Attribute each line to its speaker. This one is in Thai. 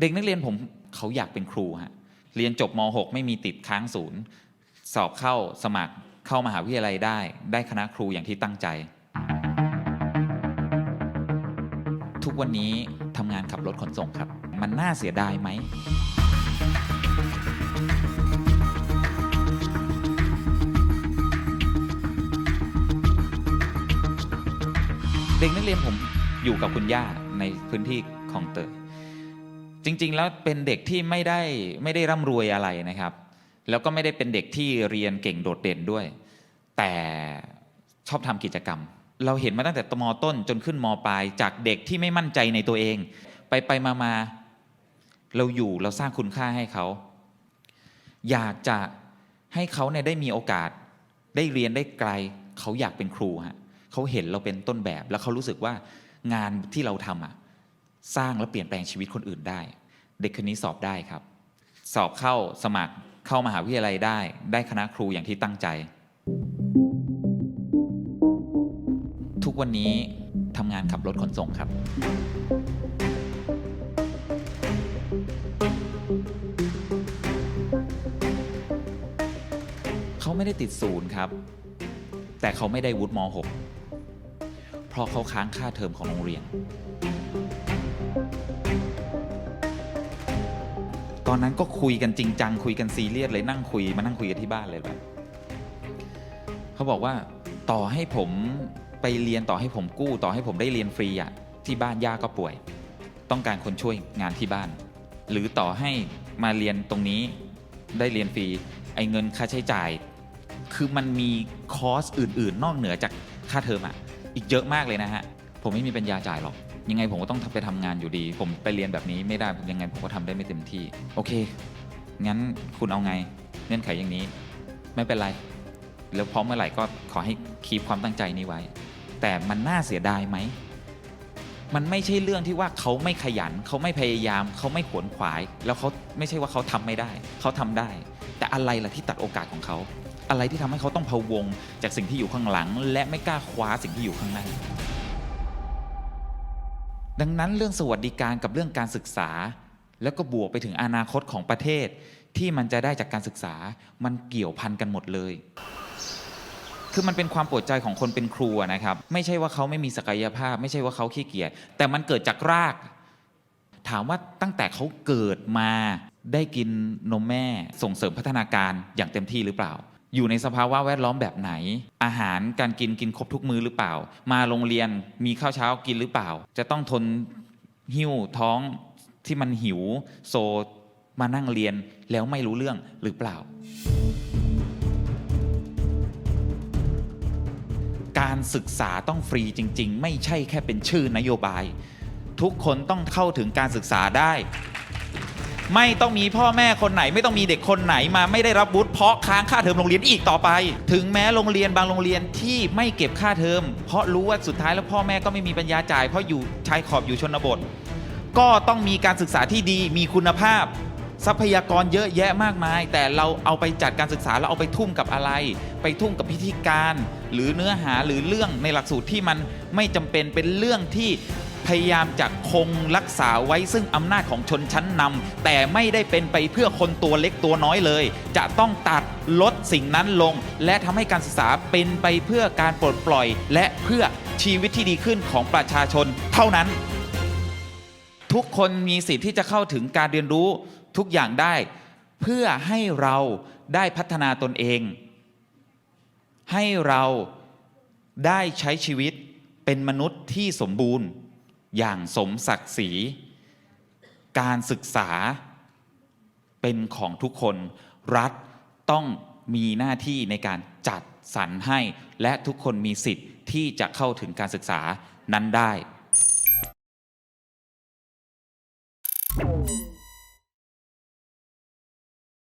Speaker 1: เด็กนักเรียนผมเขาอยากเป็นครูฮะเรียนจบม .6 ไม่มีติดค้างศูนย์สอบเข้าสมัครเข้ามหาวิทยาลัยได้ ได้คณะครูอย่างที่ตั้งใจ ทุกวันนี้ทำงานขับรถขนส่งครับ มันน่าเสียดายไหมเด็กนักเรียนผมอยู่กับคุณย่าในพื้นที่ของเตย จริง ๆ แล้วเป็นเด็กที่ไม่ได้ไม่ได้ร่ำรวยอะไรนะครับ แล้วก็ไม่ได้เป็นเด็กที่เรียนเก่งโดดเด่นด้วย แต่ชอบทำกิจกรรม เราเห็นมาตั้งแต่มต้นจนขึ้นมปลาย จากเด็กที่ไม่มั่นใจในตัวเอง ไปไปมามาเราอยู่เราสร้างคุณค่าให้เขา อยากจะให้เขาเนี่ยได้มีโอกาสได้เรียนได้ไกล เขาอยากเป็นครูฮะเขาเห็นเราเป็นต้นแบบ แล้วเขารู้สึกว่างานที่เราทำอะ สร้างและเปลี่ยนแปลงชีวิตคนอื่นได้ เด็กคนนี้สอบได้ครับ สอบเข้าสมัครเข้ามหาวิทยาลัยได้ ได้คณะครูอย่างที่ตั้งใจ ทุกวันนี้ทำงานขับรถขนส่งครับเขาไม่ได้ติดศูนย์ครับ แต่เขาไม่ได้วุฒิม .6 เพราะเขาค้างค่าเทอมของโรงเรียน ตอนนั้นก็คุยกันจริงจังคุยกันซีเรียสเลยนั่งคุยมานั่งคุยกันที่บ้านเลยแบบเขาบอกว่าต่อให้ผมไปเรียนต่อให้ผมกู้ ต่อให้ผมได้เรียนฟรีอะที่บ้านย่าก็ป่วย ต้องการคนช่วยงานที่บ้าน หรือต่อให้มาเรียนตรงนี้ได้เรียนฟรีไอ้เงินค่าใช้จ่าย คือมันมีคอร์สอื่น ๆ นอกเหนือจากค่าเทอมอะอีกเยอะมากเลยนะฮะผมไม่มีปัญญาจ่ายหรอก ยังไงผมก็ต้องไปทำงานอยู่ดี ผมไปเรียนแบบนี้ไม่ได้ยังไงผมก็ทำได้ไม่เต็มที่ โอเค งั้นคุณเอาไงเงื่อนไขอย่างนี้ ไม่เป็นไร แล้วพร้อมเมื่อไหร่ก็ขอให้คีบความตั้งใจนี้ไว้ แต่มันน่าเสียดายไหมมันไม่ใช่เรื่องที่ว่าเขาไม่ขยัน เขาไม่พยายาม เขาไม่ขวนขวาย แล้วเขาไม่ใช่ว่าเขาทำไม่ได้ เขาทำได้ แต่อะไรล่ะที่ตัดโอกาสของเขา อะไรที่ทำให้เขาต้องพะวง จากสิ่งที่อยู่ข้างหลัง และไม่กล้าคว้าสิ่งที่อยู่ข้างหน้า ดังนั้นเรื่องสวัสดิการกับเรื่องการศึกษา แล้วก็บวกไปถึงอนาคตของประเทศ ที่มันจะได้จากการศึกษามันเกี่ยวพันกันหมดเลย คือมันเป็นความปวดใจของคนเป็นครูนะครับ ไม่ใช่ว่าเขาไม่มีศักยภาพ ไม่ใช่ว่าเขาขี้เกียจแต่มันเกิดจากราก ถามว่าตั้งแต่เขาเกิดมาได้กินนมแม่ส่งเสริมพัฒนาการอย่างเต็มที่หรือเปล่า อยู่ในสภาวะแวดล้อมแบบไหน อาหารการกินกินครบทุกมื้อหรือเปล่า มาโรงเรียนมีข้าวเช้ากินหรือเปล่า จะต้องทนหิ้วท้องที่มันหิวโซมานั่งเรียนแล้วไม่รู้เรื่องหรือเปล่า การศึกษาต้องฟรีจริง ๆ ไม่ใช่แค่เป็นชื่อนโยบาย ทุกคนต้องเข้าถึงการศึกษาได้ ไม่ต้องมีพ่อแม่คนไหน ไม่ต้องมีเด็กคนไหนมาไม่ได้รับวุฒิเพราะค้างค่าเทอมโรงเรียนอีกต่อไป ถึงแม้โรงเรียนบางโรงเรียนที่ไม่เก็บค่าเทอม เพราะรู้ว่าสุดท้ายแล้วพ่อแม่ก็ไม่มีปัญญาจ่ายเพราะอยู่ชายขอบอยู่ชนบท ก็ต้องมีการศึกษาที่ดีมีคุณภาพ ทรัพยากรเยอะแยะมากมาย แต่เราเอาไปจัดการศึกษาแล้วเอาไปทุ่มกับอะไร ไปทุ่มกับพิธีการ หรือเนื้อหาหรือเรื่องในหลักสูตรที่มันไม่จำเป็นเป็นเรื่องที่ พยายามจะคงรักษาไว้ซึ่งอำนาจของชนชั้นนำแต่ไม่ได้เป็นไปเพื่อคนตัวเล็กตัวน้อยเลย จะต้องตัดลดสิ่งนั้นลง และทำให้การศึกษาเป็นไปเพื่อการปลดปล่อย และเพื่อชีวิตที่ดีขึ้นของประชาชน เท่านั้น ทุกคนมีสิทธิ์ที่จะเข้าถึงการเรียนรู้ทุกอย่างได้ เพื่อให้เราได้พัฒนาตนเอง ให้เราได้ใช้ชีวิตเป็นมนุษย์ที่สมบูรณ์ อย่างสมศักดิ์ศรีการศึกษาเป็นของทุกคน รัฐต้องมีหน้าที่ในการจัดสรรให้ และทุกคนมีสิทธิ์ที่จะเข้าถึงการศึกษานั้นได้